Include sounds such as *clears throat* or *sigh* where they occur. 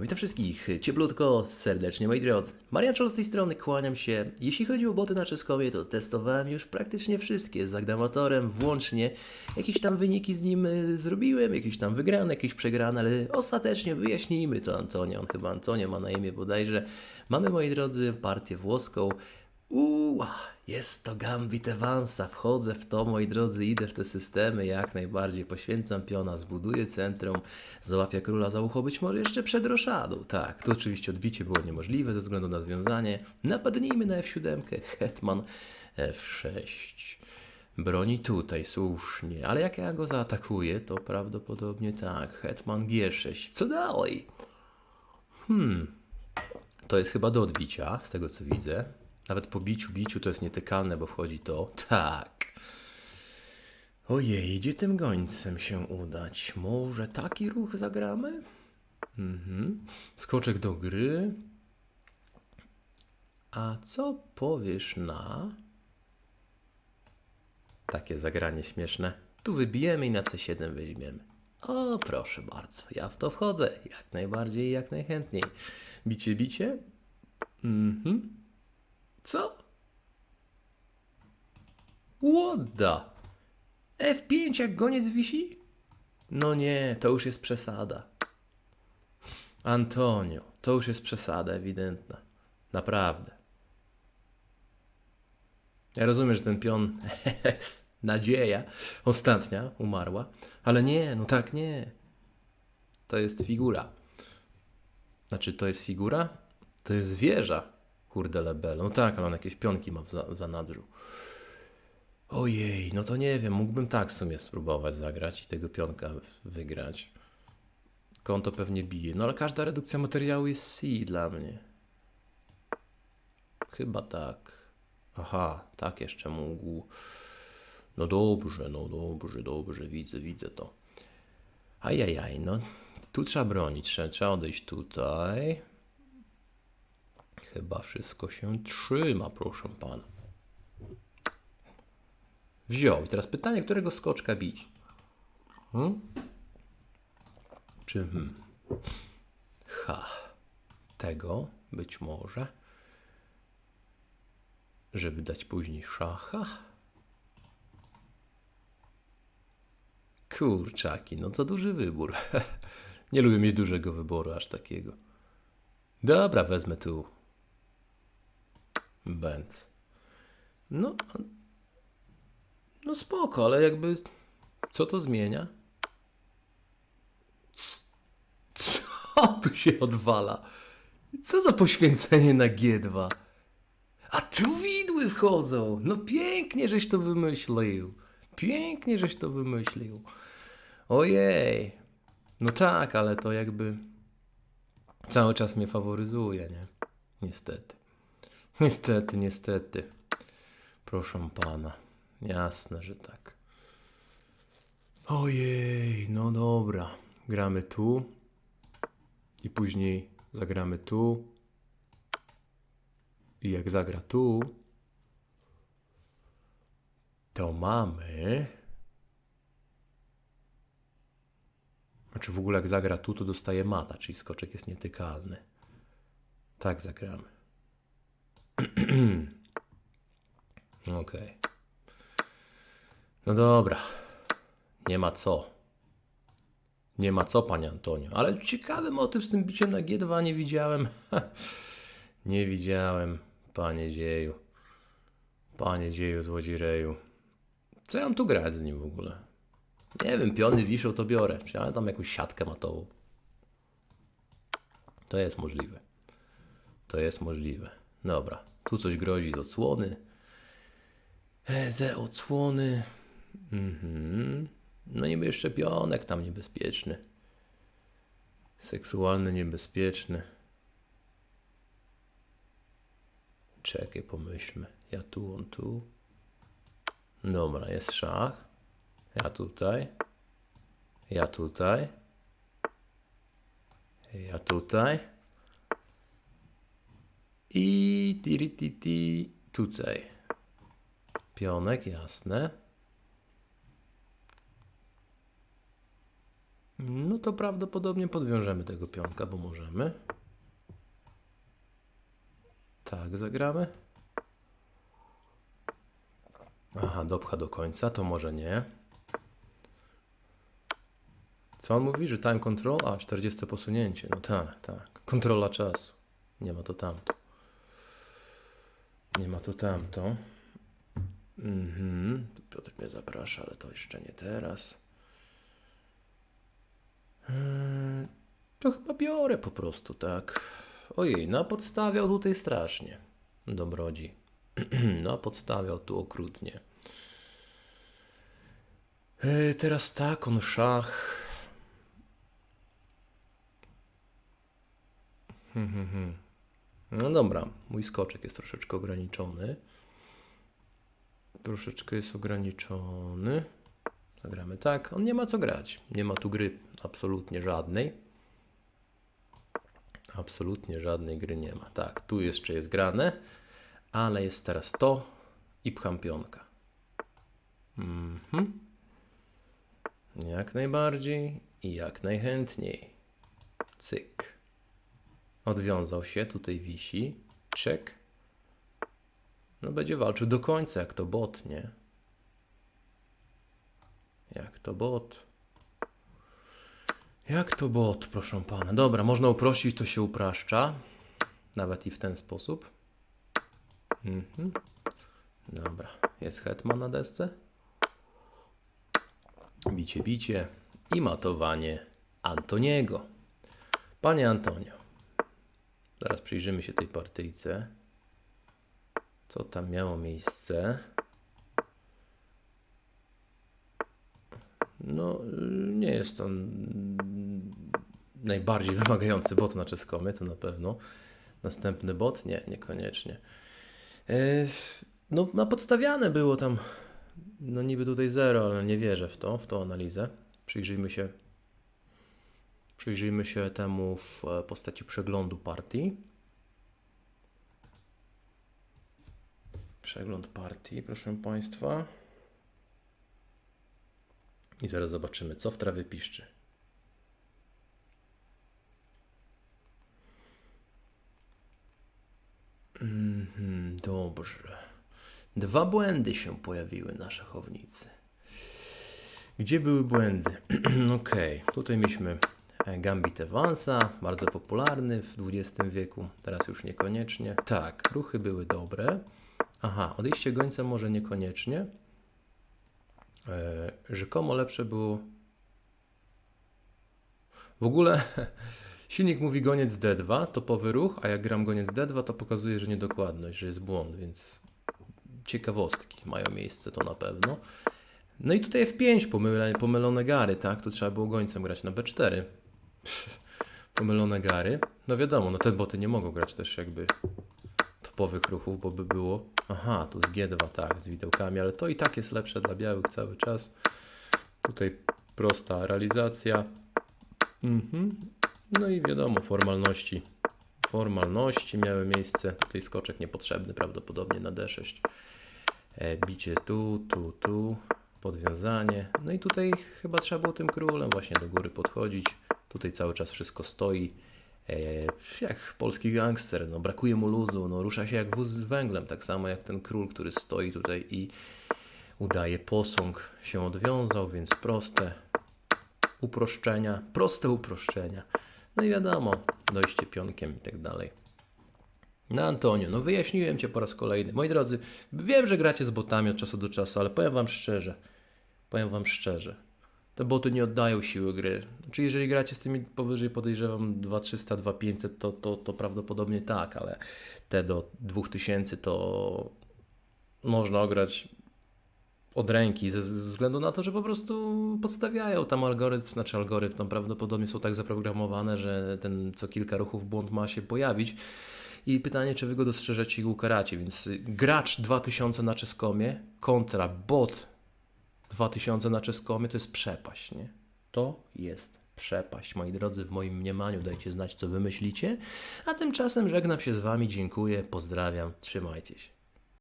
Witam wszystkich cieplutko, serdecznie moi drodzy. Marian Czol z tej strony, kłaniam się. Jeśli chodzi o boty na Czeskowie, to testowałem już praktycznie wszystkie z Agdamatorem włącznie. Jakieś tam wyniki z nim y, zrobiłem, jakieś tam wygrane, jakieś przegrane, ale ostatecznie wyjaśnijmy to Antonio. On chyba Antonio ma na imię bodajże. Mamy moi drodzy partię włoską. Uła, jest to Gambit Evansa. Wchodzę w to, moi drodzy, idę w te systemy, jak najbardziej. Poświęcam piona, zbuduję centrum, załapię króla za ucho, być może jeszcze przed roszadą. Tak, tu oczywiście odbicie było niemożliwe ze względu na związanie. Napadnijmy na F7, hetman F6. Broni tutaj, słusznie, ale jak ja go zaatakuję, to prawdopodobnie tak. Hetman G6. Co dalej? To jest chyba do odbicia, z tego co widzę. Nawet po biciu, biciu to jest nietykalne, bo wchodzi to. Tak. Ojej, gdzie tym gońcem się udać? Może taki ruch zagramy? Mhm. Skoczek do gry. A co powiesz na... Takie zagranie śmieszne. Tu wybijemy i na C7 weźmiemy. O, proszę bardzo, ja w to wchodzę. Jak najbardziej jak najchętniej. Bicie, bicie? Mhm. Co? The? F5 jak goniec wisi? No nie, to już jest przesada. Antonio, to już jest przesada ewidentna. Naprawdę. Ja rozumiem, że ten pion *laughs* nadzieja ostatnia umarła, ale nie, no tak nie. To jest figura. Znaczy, to jest figura? To jest wieża. Kurde lebel. No tak, ale on jakieś pionki ma w, za, w zanadrzu. Ojej, no to nie wiem, mógłbym tak w sumie spróbować zagrać i tego pionka wygrać. Konto pewnie bije, no ale każda redukcja materiału jest C dla mnie. Chyba tak. Aha, tak jeszcze mógł. No dobrze, no dobrze, dobrze, widzę, widzę to. Ajajaj, no tu trzeba bronić, trzeba odejść tutaj. Chyba wszystko się trzyma, proszę pana. Wziął. I teraz pytanie, którego skoczka bić? Hmm? Czy hmm? Ha. Tego być może. Żeby dać później szacha. Kurczaki, no co duży wybór. *laughs* Nie lubię mieć dużego wyboru aż takiego. Dobra, wezmę tu. Benz. No, no spoko, ale jakby co to zmienia? Co tu się odwala? Co za poświęcenie na G2? A tu widły wchodzą. No pięknie, żeś to wymyślił. Pięknie, żeś to wymyślił. Ojej. No tak, ale to jakby cały czas mnie faworyzuje, nie? Niestety. Niestety, niestety. Proszę pana. Jasne, że tak. Ojej, no dobra. Gramy tu. I później zagramy tu. I jak zagra tu, to mamy. Znaczy w ogóle jak zagra tu, to dostaje mata, czyli skoczek jest nietykalny. Tak zagramy. *clears throat* Okej. No dobra. Nie ma co. Nie ma co, panie Antonio. Ale ciekawy motyw z tym biciem na G2 nie widziałem. *laughs* nie widziałem, panie dzieju. Panie dzieju, złodzieju. Co ja mam tu grać z nim w ogóle? Nie wiem, piony wiszą, to biorę. Czy ja tam jakąś siatkę matową. To jest możliwe. To jest możliwe. Dobra, tu coś grozi z odsłony. E, Ze odsłony. Mhm. No niby jeszcze pionek tam niebezpieczny. Seksualny niebezpieczny. Czekaj, pomyślmy. Ja tu, on tu. Dobra, jest szach. Ja tutaj. Ja tutaj. Ja tutaj. I tiri ti, ti, tutaj. Pionek, jasne. No to prawdopodobnie podwiążemy tego pionka, bo możemy. Tak, zagramy. Aha, dopcha do końca, to może nie. Co on mówi, że time control? A, 40 posunięcie. No tak, tak. Kontrola czasu. Nie ma to tamto. Nie ma to tamto. Mhm. Piotr mnie zaprasza, ale to jeszcze nie teraz. Eee, To chyba biorę po prostu, tak. Ojej, no podstawiał tutaj strasznie. Dobrodzi. *clears throat* no podstawiał tu okrutnie. Eee, teraz tak, on szach. Hmm, hmm, hmm. No dobra, mój skoczek jest troszeczkę ograniczony. Troszeczkę jest ograniczony. Zagramy tak. On nie ma co grać. Nie ma tu gry absolutnie żadnej. Absolutnie żadnej gry nie ma. Tak, tu jeszcze jest grane, ale jest teraz to i pcham pionka. Mhm. Jak najbardziej i jak najchętniej. Cyk. Odwiązał się, tutaj wisi. Czek. No będzie walczył do końca, jak to bot, nie? Jak to bot? Jak to bot, proszę pana? Dobra, można uprościć, to się upraszcza. Nawet i w ten sposób. Mhm. Dobra, jest hetman na desce. Bicie, bicie i matowanie Antoniego. Panie Antonio, przyjrzymy się tej partyjce. Co tam miało miejsce? No, y, nie jest mm, najbardziej *laughs* wymagający bot na Czeskomie, to na pewno. Następny bot? Nie, niekoniecznie. E, No, na podstawiane było tam, no niby tutaj zero, ale nie wierzę w to, w tą analizę. Przyjrzyjmy się, przyjrzyjmy się temu w postaci przeglądu partii. Przegląd partii, proszę Państwa. I zaraz zobaczymy, co w trawie piszczy. Mhm, dobrze. Dwa błędy się pojawiły na szachownicy. Gdzie były błędy? *clears throat* Okej, tutaj mieliśmy e, Gambit Evansa, bardzo popularny w XX wieku, teraz już niekoniecznie. Tak, ruchy były dobre. Aha, odejście gońca może niekoniecznie. E, rzekomo lepsze było. W ogóle *laughs* silnik mówi goniec D2, topowy ruch, a jak gram goniec D2, to pokazuje, że niedokładność, że jest błąd, więc ciekawostki mają miejsce to na pewno. No i tutaj F5, pomyle, pomylone gary, tak? Tu trzeba było gońcem grać na B4. *laughs* pomylone gary. No wiadomo, no te boty nie mogą grać też jakby topowych ruchów, bo by było. Aha, tu z G2, tak, z widełkami, ale to i tak jest lepsze dla białych cały czas. Tutaj prosta realizacja. Mhm. No i wiadomo, formalności. Formalności miały miejsce. Tutaj skoczek niepotrzebny prawdopodobnie na D6. E, bicie tu, tu, tu. Podwiązanie. No i tutaj chyba trzeba było tym królem właśnie do góry podchodzić. Tutaj cały czas wszystko stoi. E, jak polski gangster, no brakuje mu luzu, no rusza się jak wóz z węglem, tak samo jak ten król, który stoi tutaj i udaje posąg, się odwiązał, więc proste uproszczenia, proste uproszczenia. No i wiadomo, dojście pionkiem i tak dalej. No Antonio, no wyjaśniłem Cię po raz kolejny. Moi drodzy, wiem, że gracie z botami od czasu do czasu, ale powiem Wam szczerze, powiem Wam szczerze, te boty nie oddają siły gry. Czy jeżeli gracie z tymi powyżej, podejrzewam 2300, 2500, to, to, to prawdopodobnie tak, ale te do 2000 to można ograć od ręki, ze względu na to, że po prostu podstawiają tam algorytm, znaczy algorytm, tam prawdopodobnie są tak zaprogramowane, że ten co kilka ruchów błąd ma się pojawić. I pytanie, czy wy go dostrzeżecie i ukaracie. Więc gracz 2000 na czeskomie kontra bot 2000 na czeskomie to jest przepaść, nie? To jest przepaść, moi drodzy, w moim mniemaniu. Dajcie znać, co wy myślicie. A tymczasem żegnam się z wami, dziękuję, pozdrawiam, trzymajcie się.